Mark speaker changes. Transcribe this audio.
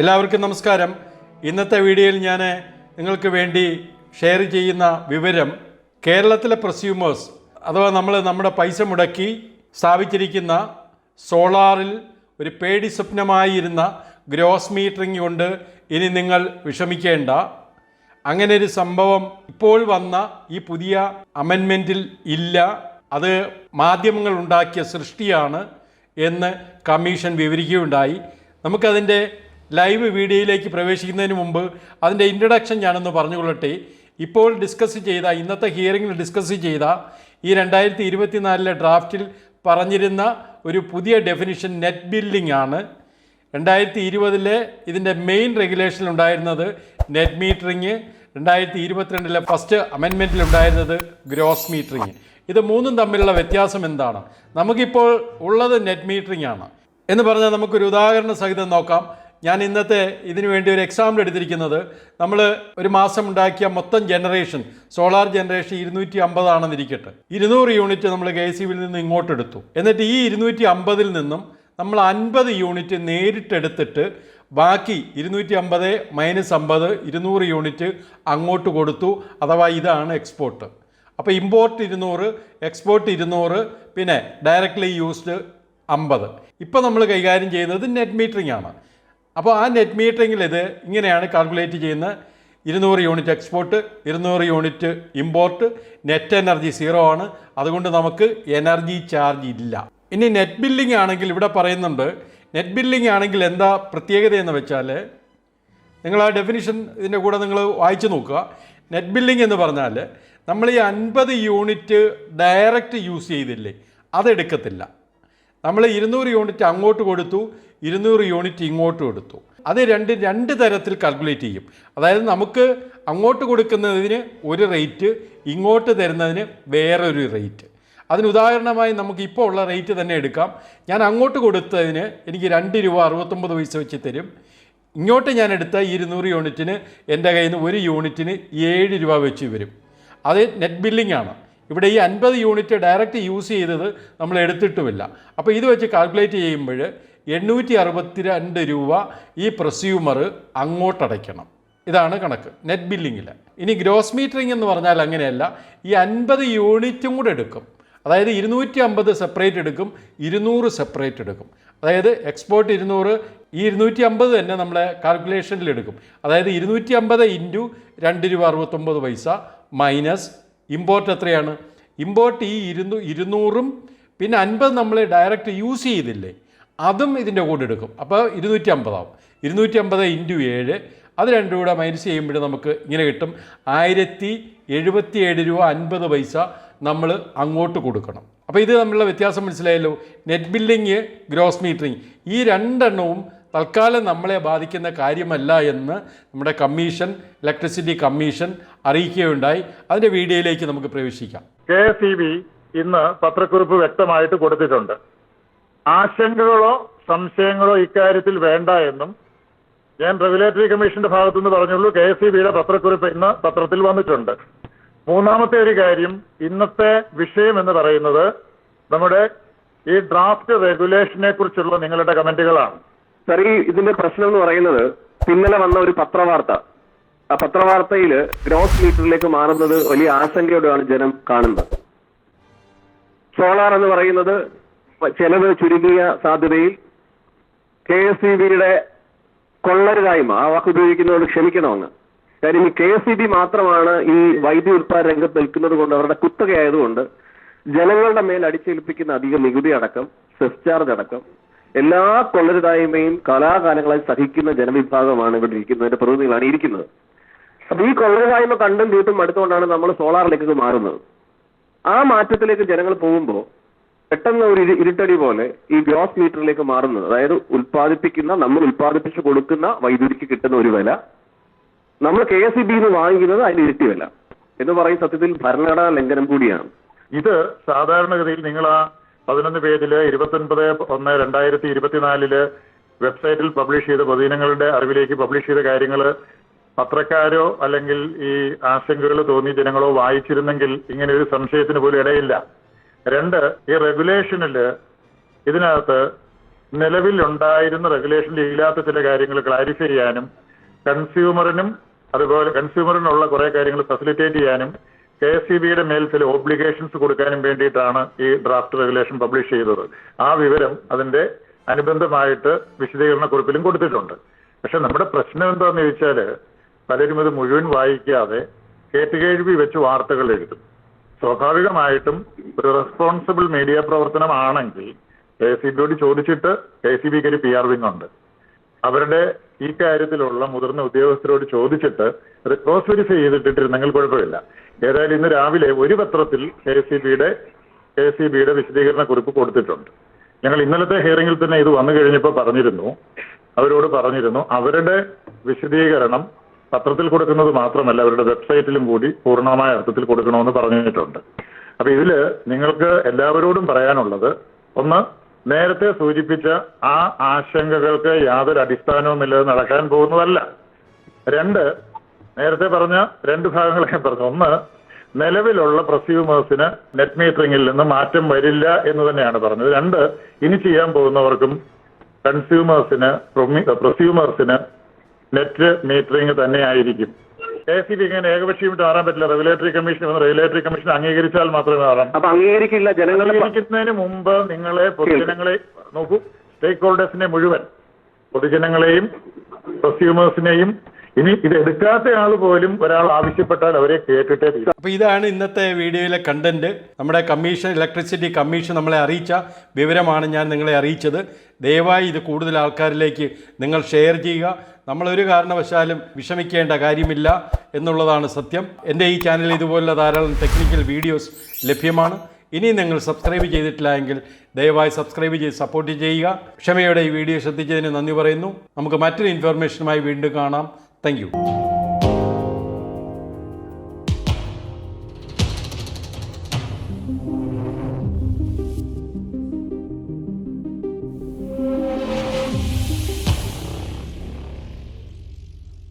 Speaker 1: എല്ലാവർക്കും നമസ്കാരം. ഇന്നത്തെ വീഡിയോയിൽ ഞാൻ നിങ്ങൾക്ക് വേണ്ടി ഷെയർ ചെയ്യുന്ന വിവരം കേരളത്തിലെ പ്രസ്യൂമേഴ്സ് അഥവാ നമ്മൾ നമ്മുടെ പൈസ മുടക്കി സ്ഥാപിച്ചിരിക്കുന്ന സോളാറിൽ ഒരു പേടി സ്വപ്നമായിരുന്ന ഗ്രോസ് മീറ്ററിംഗ് കൊണ്ട് ഇനി നിങ്ങൾ വിഷമിക്കേണ്ട. അങ്ങനെ ഒരു സംഭവം ഇപ്പോൾ വന്ന ഈ പുതിയ അമെൻമെന്റിൽ ഇല്ല. അത് മാധ്യമങ്ങൾ ഉണ്ടാക്കിയ സൃഷ്ടിയാണ് എന്ന് കമ്മീഷൻ വിവരിക്കുകയുണ്ടായി. നമുക്കതിന്റെ ലൈവ് വീഡിയോയിലേക്ക് പ്രവേശിക്കുന്നതിന് മുമ്പ് അതിന്റെ ഇൻട്രഡക്ഷൻ ഞാനൊന്ന് പറഞ്ഞുകൊള്ളട്ടെ. ഇപ്പോൾ ഡിസ്കസ് ചെയ്ത ഇന്നത്തെ ഹിയറിംഗിൽ ഡിസ്കസ് ചെയ്ത ഈ രണ്ടായിരത്തി ഇരുപത്തിനാലിലെ ഡ്രാഫ്റ്റിൽ പറഞ്ഞിരുന്ന ഒരു പുതിയ ഡെഫിനിഷൻ നെറ്റ് ബില്ലിംഗ് ആണ്. രണ്ടായിരത്തി ഇരുപതിലെ ഇതിന്റെ മെയിൻ റെഗുലേഷൻ ഉണ്ടായിരുന്നത് നെറ്റ് മീറ്ററിങ് രണ്ടായിരത്തി ഇരുപത്തിരണ്ടിലെ ഫസ്റ്റ് അമെൻമെന്റിൽ ഉണ്ടായിരുന്നത് ഗ്രോസ് മീറ്ററിങ് ഇത് മൂന്നും തമ്മിലുള്ള വ്യത്യാസം എന്താണ്? നമുക്കിപ്പോൾ ഉള്ളത് നെറ്റ് മീറ്ററിംഗ് ആണ്. എന്ന് പറഞ്ഞാൽ നമുക്കൊരു ഉദാഹരണ സഹിതം നോക്കാം. ഞാൻ ഇന്നത്തെ ഇതിനു വേണ്ടി ഒരു എക്സാമ്പിൾ എടുത്തിരിക്കുന്നത്. നമ്മൾ ഒരു മാസം ഉണ്ടാക്കിയ മൊത്തം ജനറേഷൻ സോളാർ ജനറേഷൻ ഇരുന്നൂറ്റി അമ്പതാണെന്നിരിക്കട്ടെ ഇരുന്നൂറ് യൂണിറ്റ് നമ്മൾ കെ സി ബിയിൽ നിന്ന് ഇങ്ങോട്ടെടുത്തു. എന്നിട്ട് ഈ ഇരുന്നൂറ്റി അമ്പതിൽ നിന്നും നമ്മൾ അൻപത് യൂണിറ്റ് നേരിട്ടെടുത്തിട്ട് ബാക്കി ഇരുന്നൂറ്റി അമ്പത് മൈനസ് അമ്പത് ഇരുന്നൂറ് യൂണിറ്റ് അങ്ങോട്ട് കൊടുത്തു. അഥവാ ഇതാണ് എക്സ്പോർട്ട് അപ്പോൾ ഇമ്പോർട്ട് ഇരുന്നൂറ് എക്സ്പോർട്ട് ഇരുന്നൂറ് പിന്നെ ഡയറക്റ്റ്ലി യൂസ്ഡ് അമ്പത്. ഇപ്പോൾ നമ്മൾ കൈകാര്യം ചെയ്യുന്നത് നെറ്റ് മീറ്ററിംഗ് ആണ്. അപ്പോൾ ആ നെറ്റ് മീറ്ററിങ്ങിൽ ഇത് ഇങ്ങനെയാണ് കാൽക്കുലേറ്റ് ചെയ്യുന്നത്. ഇരുന്നൂറ് യൂണിറ്റ് എക്സ്പോർട്ട് ഇരുന്നൂറ് unit import net energy zero ആണ്. അതുകൊണ്ട് നമുക്ക് എനർജി ചാർജ് ഇല്ല. ഇനി നെറ്റ് ബില്ലിംഗ് ആണെങ്കിൽ ഇവിടെ പറയുന്നുണ്ട്. നെറ്റ് ബില്ലിംഗ് ആണെങ്കിൽ എന്താ പ്രത്യേകത എന്ന് വെച്ചാൽ നിങ്ങൾ ആ ഡെഫിനിഷൻ ഇതിന്റെ കൂടെ നിങ്ങൾ വായിച്ചു നോക്കുക. നെറ്റ് ബില്ലിംഗ് എന്ന് പറഞ്ഞാൽ നമ്മൾ ഈ അൻപത് യൂണിറ്റ് ഡയറക്റ്റ് യൂസ് ചെയ്തില്ലേ? അതെടുക്കത്തില്ല നമ്മൾ ഇരുന്നൂറ് യൂണിറ്റ് അങ്ങോട്ട് കൊടുത്തു ഇരുന്നൂറ് യൂണിറ്റ് ഇങ്ങോട്ട് കൊടുത്തു. അത് രണ്ട് രണ്ട് തരത്തിൽ കാൽക്കുലേറ്റ് ചെയ്യും. അതായത് നമുക്ക് അങ്ങോട്ട് കൊടുക്കുന്നതിന് ഒരു റേറ്റ് ഇങ്ങോട്ട് തരുന്നതിന് വേറൊരു റേറ്റ് അതിന് ഉദാഹരണമായി നമുക്ക് ഇപ്പോൾ ഉള്ള റേറ്റ് തന്നെ എടുക്കാം. ഞാൻ അങ്ങോട്ട് കൊടുത്തതിന് എനിക്ക് രണ്ട് രൂപ അറുപത്തൊമ്പത് പൈസ വെച്ച് തരും. ഇങ്ങോട്ട് ഞാൻ എടുത്ത ഇരുന്നൂറ് യൂണിറ്റിന് എന്റെ കയ്യിൽ നിന്ന് ഒരു യൂണിറ്റിന് ഏഴ് രൂപ വെച്ച് വരും. അത് നെറ്റ് ബില്ലിംഗ് ആണ്. ഇവിടെ ഈ അൻപത് യൂണിറ്റ് ഡയറക്റ്റ് യൂസ് ചെയ്തത് നമ്മൾ എടുത്തിട്ടുമില്ല. അപ്പോൾ ഇത് വെച്ച് കാൽക്കുലേറ്റ് ചെയ്യുമ്പോൾ എണ്ണൂറ്റി അറുപത്തി രണ്ട് രൂപ ഈ പ്രസ്യൂമർ അങ്ങോട്ടടയ്ക്കണം. ഇതാണ് കണക്ക് നെറ്റ് ബില്ലിങ്ങിൽ ഇനി ഗ്രോസ് മീറ്ററിംഗ് എന്ന് പറഞ്ഞാൽ അങ്ങനെയല്ല ഈ അൻപത് യൂണിറ്റും കൂടെ എടുക്കും. അതായത് ഇരുന്നൂറ്റി അമ്പത് സെപ്പറേറ്റ് എടുക്കും ഇരുന്നൂറ് സെപ്പറേറ്റ് എടുക്കും. അതായത് എക്സ്പോർട്ട് ഇരുന്നൂറ് ഈ ഇരുന്നൂറ്റി അമ്പത് തന്നെ നമ്മളെ കാൽക്കുലേഷനിൽ എടുക്കും. അതായത് ഇരുന്നൂറ്റി അമ്പത് ഇന്റു രണ്ട് രൂപ അറുപത്തൊമ്പത് പൈസ മൈനസ് ഇമ്പോർട്ട് എത്രയാണ്? ഇമ്പോർട്ട് ഈ ഇരുന്നൂ ഇരുന്നൂറും പിന്നെ അൻപത് നമ്മൾ ഡയറക്റ്റ് യൂസ് ചെയ്തില്ലേ? അതും ഇതിന്റെ കൂടെ എടുക്കും. അപ്പോൾ ഇരുന്നൂറ്റി അമ്പതാവും ഇരുന്നൂറ്റി അമ്പത് ഇന്റു ഏഴ്. അത് രണ്ടും കൂടെ മൈനസ് ചെയ്യുമ്പോൾ നമുക്ക് ഇങ്ങനെ കിട്ടും. ആയിരത്തി എഴുപത്തി ഏഴ് രൂപ അൻപത് പൈസ നമ്മൾ അങ്ങോട്ട് കൊടുക്കണം. അപ്പോൾ ഇത് തമ്മിലുള്ള വ്യത്യാസം മനസ്സിലായല്ലോ? നെറ്റ് ബില്ലിങ് ഗ്രോസ് മീറ്ററിങ് ഈ രണ്ടെണ്ണവും തൽക്കാലം നമ്മളെ ബാധിക്കുന്ന കാര്യമല്ല എന്ന് നമ്മുടെ കമ്മീഷൻ ഇലക്ട്രിസിറ്റി കമ്മീഷൻ അറിയിക്കുകയുണ്ടായി. അതിന്റെ വീഡിയോയിലേക്ക് നമുക്ക് പ്രവേശിക്കാം.
Speaker 2: കെ എസ് ഇ ബി ഇന്ന് പത്രക്കുറിപ്പ് വ്യക്തമായിട്ട് കൊടുത്തിട്ടുണ്ട്. ആശങ്കകളോ സംശയങ്ങളോ ഇക്കാര്യത്തിൽ വേണ്ട എന്നും ഞാൻ റെഗുലേറ്ററി കമ്മീഷന്റെ ഭാഗത്തുനിന്ന് പറഞ്ഞുള്ളൂ കെ എസ് ഇ ബിയുടെ പത്രക്കുറിപ്പ് ഇന്ന് പത്രത്തിൽ വന്നിട്ടുണ്ട്. മൂന്നാമത്തെ ഒരു കാര്യം ഇന്നത്തെ വിഷയം എന്ന് പറയുന്നത് നമ്മുടെ ഈ ഡ്രാഫ്റ്റ് റെഗുലേഷനെ കുറിച്ചുള്ള നിങ്ങളുടെ കമന്റുകളാണ്.
Speaker 3: സാർ ഈ ഇതിന്റെ പ്രശ്നം എന്ന് പറയുന്നത് ഇന്നലെ വന്ന ഒരു പത്രവാർത്ത. പത്രവാർത്തയിൽ ഗ്രോസ് മീറ്ററിലേക്ക് മാറുന്നത് വലിയ ആശങ്കയോടെയാണ് ജനം കാണുന്നത്. സോളാർ എന്ന് പറയുന്നത് ചെലവ് ചുരുങ്ങിയ സാധ്യതയിൽ കെ എസ് ഇ ബിയുടെ കൊള്ളരുതായ്മ ആ വാക്ക് ഉപയോഗിക്കുന്നതുകൊണ്ട് ക്ഷമിക്കണമെന്ന്. കാര്യം ഈ കെ എസ് ഇ ബി മാത്രമാണ് ഈ വൈദ്യുതി ഉത്പാദന രംഗത്ത് നിൽക്കുന്നത് കൊണ്ട് അവരുടെ കുത്തകയായതുകൊണ്ട് ജനങ്ങളുടെ മേൽ അടിച്ചേൽപ്പിക്കുന്ന അധിക നികുതി അടക്കം സെസ് ചാർജ് അടക്കം എല്ലാ കൊള്ളരുതായ്മയും കാലാകാലങ്ങളായി സഹിക്കുന്ന ജനവിഭാഗമാണ് ഇവിടെ ഇരിക്കുന്നതിന്റെ പ്രതിനിധികളാണ് ഇരിക്കുന്നത്. അപ്പൊ ഈ കൊള്ളരുതായ്മ കണ്ടും കേട്ടും അടുത്തുകൊണ്ടാണ് നമ്മൾ സോളാറിലേക്ക് മാറുന്നത്. ആ മാറ്റത്തിലേക്ക് ജനങ്ങൾ പോകുമ്പോൾ പെട്ടെന്ന് ഒരു ഇരു- ഇരുട്ടടി പോലെ ഈ ഗ്രോസ് മീറ്ററിലേക്ക് മാറുന്നത് അതായത് ഉൽപ്പാദിപ്പിക്കുന്ന നമ്മൾ ഉൽപ്പാദിപ്പിച്ചു കൊടുക്കുന്ന വൈദ്യുതിക്ക് കിട്ടുന്ന ഒരു വില നമ്മൾ കെ എസ് ഇ ബിന്ന് വാങ്ങിക്കുന്നത് അതിന് ഇരട്ടി വില എന്ന് പറയും സത്യത്തിൽ ഭരണഘടനാ ലംഘനം കൂടിയാണ്.
Speaker 2: ഇത് സാധാരണഗതിയിൽ നിങ്ങൾ ആ പതിനൊന്ന് പേജിൽ ഇരുപത്തൊൻപത് ഒന്ന് രണ്ടായിരത്തി ഇരുപത്തിനാലിൽ വെബ്സൈറ്റിൽ പബ്ലിഷ് ചെയ്ത പൊതുജനങ്ങളുടെ അറിവിലേക്ക് പബ്ലിഷ് ചെയ്ത കാര്യങ്ങൾ പത്രക്കാരോ അല്ലെങ്കിൽ ഈ ആശങ്കകൾ തോന്നി ജനങ്ങളോ വായിച്ചിരുന്നെങ്കിൽ ഇങ്ങനെ ഒരു സംശയത്തിന് പോലും ഇടയില്ല. രണ്ട് ഈ റെഗുലേഷനിൽ ഇതിനകത്ത് നിലവിലുണ്ടായിരുന്ന റെഗുലേഷനിൽ ഇല്ലാത്ത ചില കാര്യങ്ങൾ ക്ലാരിഫൈ ചെയ്യാനും കൺസ്യൂമറിനും അതുപോലെ കൺസ്യൂമറിനുള്ള കുറെ കാര്യങ്ങൾ ഫെസിലിറ്റേറ്റ് ചെയ്യാനും കെ എസ് സി ബിയുടെ മേൽ ചില ഓബ്ലിഗേഷൻസ് കൊടുക്കാനും വേണ്ടിയിട്ടാണ് ഈ ഡ്രാഫ്റ്റ് റെഗുലേഷൻ പബ്ലിഷ് ചെയ്തത്. ആ വിവരം അതിന്റെ അനുബന്ധമായിട്ട് വിശദീകരണ കുറിപ്പിലും കൊടുത്തിട്ടുണ്ട്. പക്ഷെ നമ്മുടെ പ്രശ്നം എന്താണെന്ന് ചോദിച്ചാൽ പലരും ഇത് മുഴുവൻ വായിക്കാതെ കേട്ടുകേഴ്വി വെച്ച് വാർത്തകൾ എഴുതും. സ്വാഭാവികമായിട്ടും ഒരു റെസ്പോൺസിബിൾ മീഡിയ പ്രവർത്തനമാണെങ്കിൽ കെ സി ബിയോട് ചോദിച്ചിട്ട് കെ സി ബിക്ക് ഒരു പി ആർ വിങ് ഉണ്ട് അവരുടെ ഈ കാര്യത്തിലുള്ള മുതിർന്ന ഉദ്യോഗസ്ഥരോട് ചോദിച്ചിട്ട് അത് ക്രോസ് വെരിഫൈ ചെയ്തിട്ടിരുന്നെങ്കിൽ കുഴപ്പമില്ല. ഏതായാലും ഇന്ന് രാവിലെ ഒരു പത്രത്തിൽ കെ സി ബിയുടെ കെ സി ബിയുടെ വിശദീകരണ കുറിപ്പ് കൊടുത്തിട്ടുണ്ട്. ഞങ്ങൾ ഇന്നലത്തെ ഹിയറിംഗിൽ തന്നെ ഇത് വന്നു കഴിഞ്ഞപ്പോൾ പറഞ്ഞിരുന്നു. അവരോട് പറഞ്ഞിരുന്നു അവരുടെ വിശദീകരണം പത്രത്തിൽ കൊടുക്കുന്നത് മാത്രമല്ല അവരുടെ വെബ്സൈറ്റിലും കൂടി പൂർണമായ അർത്ഥത്തിൽ കൊടുക്കണമെന്ന് പറഞ്ഞിട്ടുണ്ട്. അപ്പൊ ഇതിൽ നിങ്ങൾക്ക് എല്ലാവരോടും പറയാനുള്ളത് ഒന്ന് നേരത്തെ സൂചിപ്പിച്ച ആ ആശങ്കകൾക്ക് യാതൊരു അടിസ്ഥാനവുമില്ലാതെ നടക്കാൻ പോകുന്നതല്ല. രണ്ട് നേരത്തെ പറഞ്ഞ രണ്ട് ഭാഗങ്ങളെ ഞാൻ പറഞ്ഞു. ഒന്ന് നിലവിലുള്ള പ്രസ്യൂമേഴ്സിന് നെറ്റ് മീറ്ററിംഗിൽ നിന്ന് മാറ്റം വരില്ല എന്ന് തന്നെയാണ് പറഞ്ഞത്. രണ്ട് ഇനി ചെയ്യാൻ പോകുന്നവർക്കും കൺസ്യൂമേഴ്സിന് പ്രൊസ്യൂമേഴ്സിന് നെറ്റ് മീറ്ററിംഗ് തന്നെയായിരിക്കും. കെ സി ബി ഇങ്ങനെ ഏകപക്ഷീയമായിട്ട് മാറാൻ പറ്റില്ല. റെഗുലേറ്ററി കമ്മീഷൻ റെഗുലേറ്ററി കമ്മീഷൻ അംഗീകരിച്ചാൽ മാത്രമേ ആറാം.
Speaker 3: അപ്പൊ അംഗീകരിക്കില്ല
Speaker 2: അംഗീകരിക്കുന്നതിന് മുമ്പ് നിങ്ങളെ പൊതുജനങ്ങളെ നോക്കൂ. സ്റ്റേക്ക് ഹോൾഡേഴ്സിനെ മുഴുവൻ പൊതുജനങ്ങളെയും പ്രസ്യൂമേഴ്സിനെയും ഇനി ഇത് എടുക്കാത്ത ആൾ പോലും ഒരാൾ ആവശ്യപ്പെട്ടാൽ അവരെ കേട്ടിട്ടേ തീരും.
Speaker 1: അപ്പോൾ ഇതാണ് ഇന്നത്തെ വീഡിയോയിലെ കണ്ടന്റ് നമ്മുടെ കമ്മീഷൻ ഇലക്ട്രിസിറ്റി കമ്മീഷൻ നമ്മളെ അറിയിച്ച വിവരമാണ് ഞാൻ നിങ്ങളെ അറിയിച്ചത്. ദയവായി ഇത് കൂടുതൽ ആൾക്കാരിലേക്ക് നിങ്ങൾ ഷെയർ ചെയ്യുക. നമ്മളൊരു കാരണവശാലും വിഷമിക്കേണ്ട കാര്യമില്ല എന്നുള്ളതാണ് സത്യം. എന്റെ ഈ ചാനലിൽ ഇതുപോലുള്ള ധാരാളം ടെക്നിക്കൽ വീഡിയോസ് ലഭ്യമാണ്. ഇനി നിങ്ങൾ സബ്സ്ക്രൈബ് ചെയ്തിട്ടില്ല എങ്കിൽ ദയവായി സബ്സ്ക്രൈബ് ചെയ്ത് സപ്പോർട്ട് ചെയ്യുക. ക്ഷമയോടെ ഈ വീഡിയോ ശ്രദ്ധിച്ചതിന് നന്ദി പറയുന്നു. നമുക്ക് മറ്റൊരു ഇൻഫർമേഷനുമായി വീണ്ടും കാണാം. Thank you.